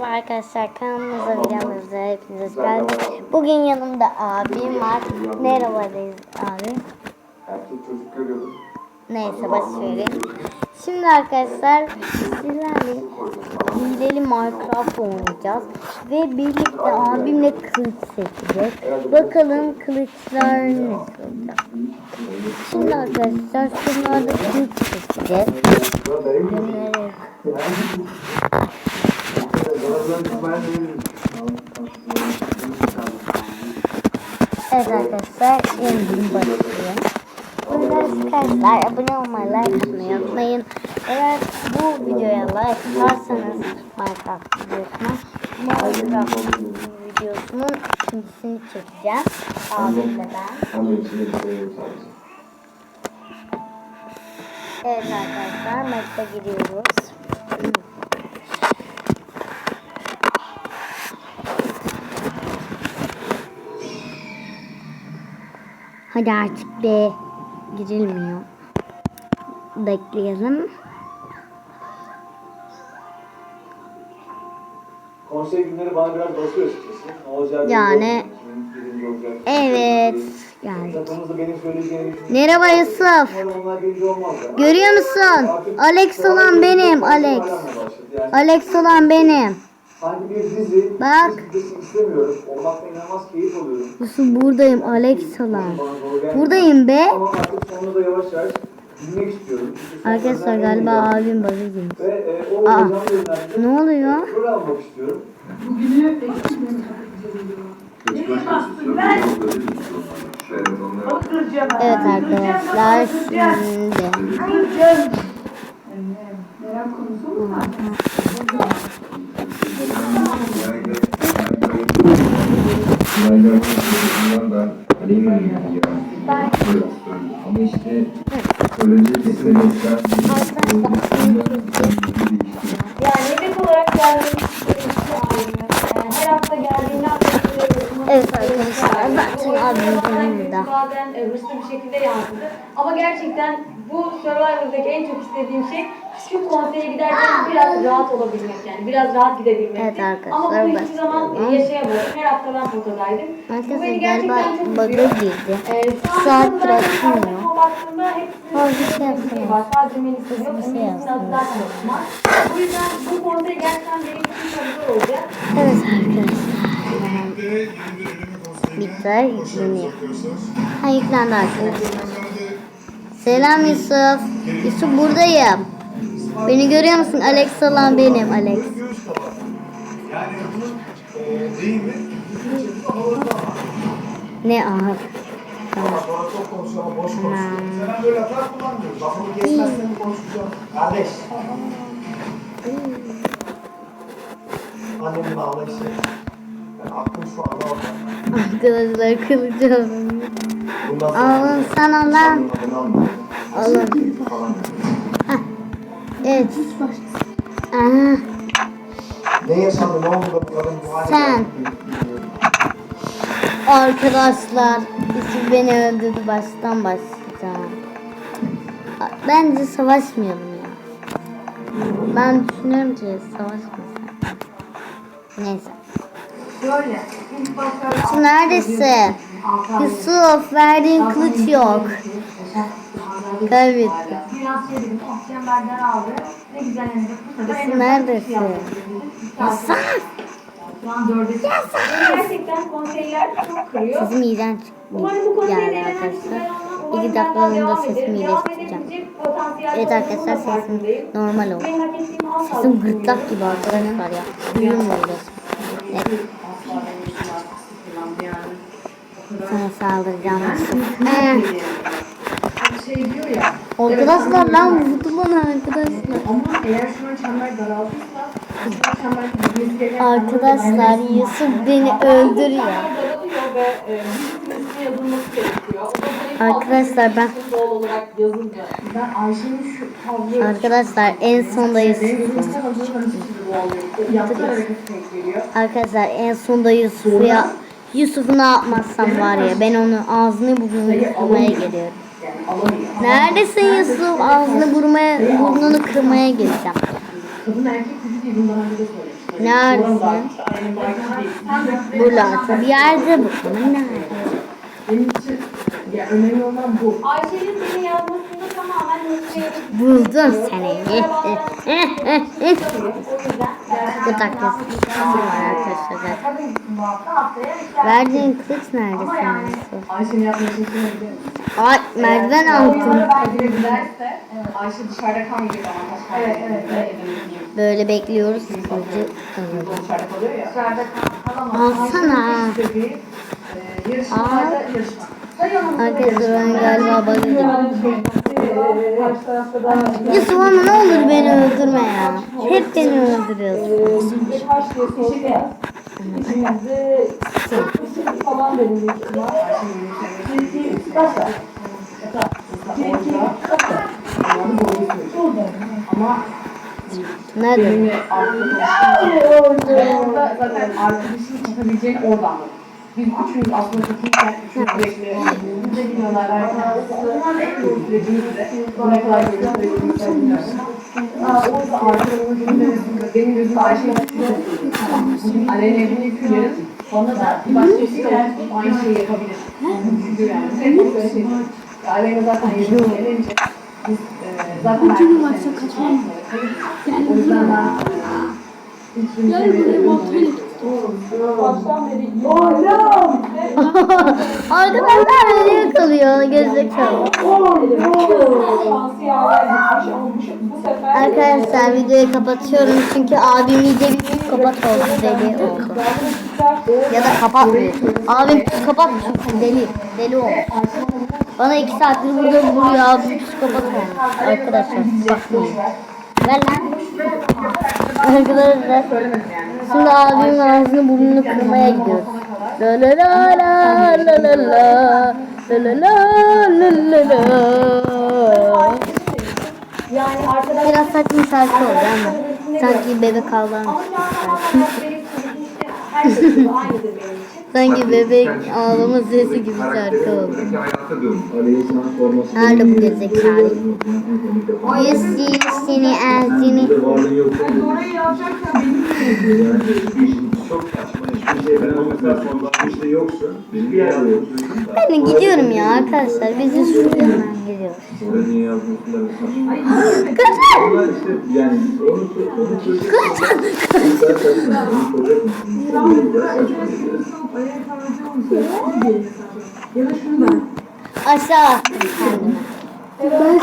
Merhaba arkadaşlar kanalımıza videomuza hepiniz geldiniz. Bugün yanımda abim var. Merhabadayız abi. Neyse baş verin. Şimdi arkadaşlar sizlerle hileli Minecraft oynayacağız. Ve birlikte abimle kılıç seçeceğiz. Bakalım kılıçlar ne olacak. Şimdi arkadaşlar şunlarda kılıç seçeceğiz. Bunları Evet arkadaşlar yeniden başlıyor. Arkadaşlar abone olmayı, like atmayı unutmayın. Eğer bu videoya like atarsanız Minecraft videosuna Minecraft videosunun ikincisini çekeceğim. Abimle ben. Evet arkadaşlar maçta giriyoruz. Hadi artık be. Girilmiyor. Bekleyelim. Konsey günleri bana biraz basıyor açıkçası. Ne Yani-. Evet. Geldik. Merhaba Yusuf. Görüyor musun? Alex olan benim. Alex. Alex olan benim. Sanki bir dizi. Bak. Dizisi istemiyorum. Olmaktan inanılmaz keyif alıyorum. Yusuf buradayım. Alex. Buradayım be. Ama artık sonunda da yavaş yavaş bilmek istiyorum. Arkadaşlar galiba abim bug'a girmiş. Ve e, o Aa, Ne oluyor? rol almak istiyorum. Evet arkadaşlar şimdi. Ama işte öğrenci kesinlikle Yani hedef olarak geldiğim yani her hafta geldiğimde Evet arkadaşlar zaten yanımda. Bazen hırslı bir şekilde yansıdı. Ama gerçekten bu Survivor'daki en çok istediğim şey şu konseye giderken biraz rahat olabilmek yani biraz rahat gidebilmek. Evet arkadaşlar, Ama bunu hiçbir zaman yaşayamadım. Her hafta ben fotodaydım. Bu Arkadaşlar beni galiba gerçekten çok üzüyor. girdi. Ee, şu Saattir anda açmıyor. arkadaşıma baktığımda hepsinin Fazla şey bir şey var. Sadece Melisa'nın yok. Bir şey Melisa'nın yapmıyor. adı zaten. Bu yüzden bu konsey gerçekten benim için çok zor olacak. Evet arkadaşlar. Bitter yükleniyor. Ha yüklendi arkadaşlar. Selam Yusuf. Yusuf buradayım. Beni görüyor musun? Alex olan benim Alex. Ne ağır. Kardeş. Annemin ağlayışı. Aklım şu anda orada. Arkadaşlar kılıcı alın. Sana lan. Alın. Falan. Evet. Aha. Ne yaşandı ne oldu Sen. Arkadaşlar Yusuf beni öldürdü baştan başlayacağım. Bence savaşmayalım ya. Ben düşünüyorum ki savaşmasın. Neyse. Şöyle, neredesin? Yusuf verdiğin kılıç yok. Şey sefer Yusuf neredesin? Yusuf! Dörde Gerçekten konseyler çok kırıyor. Sesim iğrenç Umarım bu denemem arkadaşlar. İki dakikalığında sesimi iyileştireceğim. Evet arkadaşlar sesim normal oldu. Sesim gırtlak gibi arkadaşlar ya. Mu öyle? Evet. Sana saldıracağım. Ee, şey diyor ya arkadaşlar lan vurdu bana arkadaşlar. ama eğer şu an çember daraldıysa Arkadaşlar Yusuf beni öldürüyor. e, Arkadaşlar ben ben arkadaşlar en sonda Yusuf. Tek veriyor. Arkadaşlar en sonda Yusuf'u Yusuf ne yapmazsam var ya ben onu ağzını burnunu kırmaya geliyorum. Neredesin Yusuf? Ağzını burmaya, burnunu kırmaya geleceğim. Neredesin? Buralarda bir yerde bakalım nerede? Ya önemli olan bu. Ayşe'nin seni yazmasında tamamen Buldum seni. Bu dakika var arkadaşlar. Verdiğin kılıç nerede senin? Ay merdiven altın. Böyle bekliyoruz. Kılıcı Alsana. Yarışmalarda yarışma. Arkadaşlar ben galiba bakacağım. Ya Suvan'a ne olur beni gerçekten öldürüyorsunuz. Nerede? Zaten arkadaşın çıkabileceğini oradan biz üçümüz aslında çocukken üçümüz sürekli bize gidiyorlar erken. Bu sürecimiz de buna kadar gördüğümüz sürecimiz Orada arkadaşımın gözümde benim gözüm Ayşe'ye Bugün Ale'nin evini yıkıyorum. Sonra da başkası da aynı şeyi yapabilir. Çünkü yani hep böyle şey. Ale'yle zaten yediğim gelince biz zaten her gün kaçmamız O yüzden ben e, ilk gün şey Arkadaşlar beni yakalıyor. Gerizekalı. Arkadaşlar videoyu kapatıyorum çünkü abim iyice bir psikopat oldu deli oldu. Ya da kapatmıyor. Abim çünkü deli. Deli oldu. Bana iki saattir burada vuruyor abim psikopat olmuş. Arkadaşlar bakmayın. Ver lan. Arkadaşlar şimdi abimin ağzını burnunu kırmaya gidiyoruz. La la la la la la la la la la la la Biraz saçma şarkı oldu ama sanki bebek ağlamış ama bir şarkı. Her şey çocuğu aynı bebeğe Sanki bebek ağlama sesi gibi şarkı oldu. Nerede bu gezekalı? Yüzsüz seni erzini. Ben de gidiyorum ya arkadaşlar. Bizi sürüyorum yazmıyor. Öğrenin yazmışlar. Yani onu Aşağı. Evet,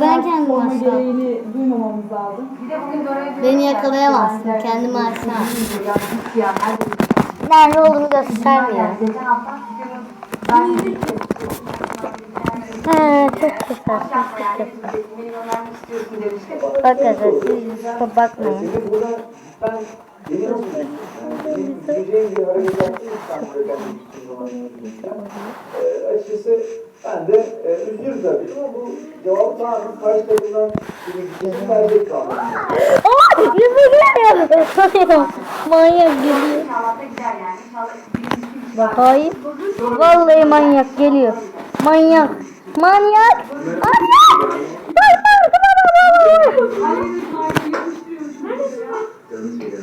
ben kendim aşağı. Beni yakalayamazsın, kendimi aşağı. Nerede olduğunu göstermiyor. Geçen hafta Ha, çok güzel, çok güzel. Arkadaşlar siz Yusuf'a bakmayın. Ee, açıkçası ben de e, üzülürüm tabii ama bu cevap tamamen karşı tarafından bir verecek kaldı. Aa, Yusuf geliyor. Manyak geliyor. Hayır. Vallahi manyak geliyor. Manyak. Manyak. Manyak. Çeker.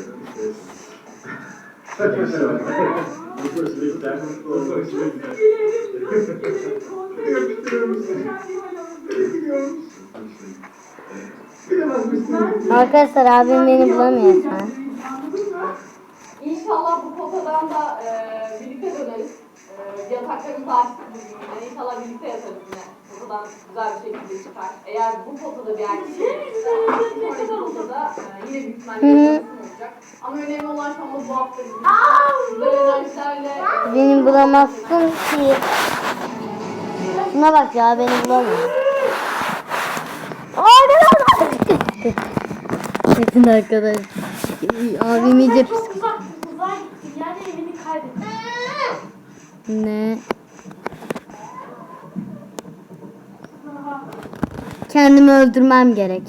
Arkadaşlar abim beni bulamıyor. İnşallah bu potadan da e. E, açtık bugün yine. İnşallah birlikte yatarız yine. Potadan güzel bir şekilde çıkar. Eğer bu potada bir erkek gelirse, sonraki potada e, yine büyük ihtimalle olacak. Ama önemli olan şu anda bu hafta bizim. Güzel enerjilerle Beni bulamazsın ki. Şuna bak ya beni bulamıyor. Bakın arkadaş. Abim iyice psik. ne kendimi öldürmem gerek.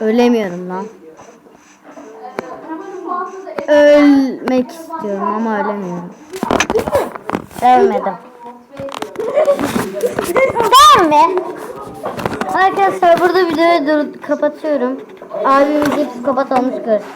Ölemiyorum lan. Ölmek istiyorum ama ölemiyorum. Ölmedim. Değil mi? Arkadaşlar burada videoyu kapatıyorum. Abim iyice psikopat olmuş görürsün.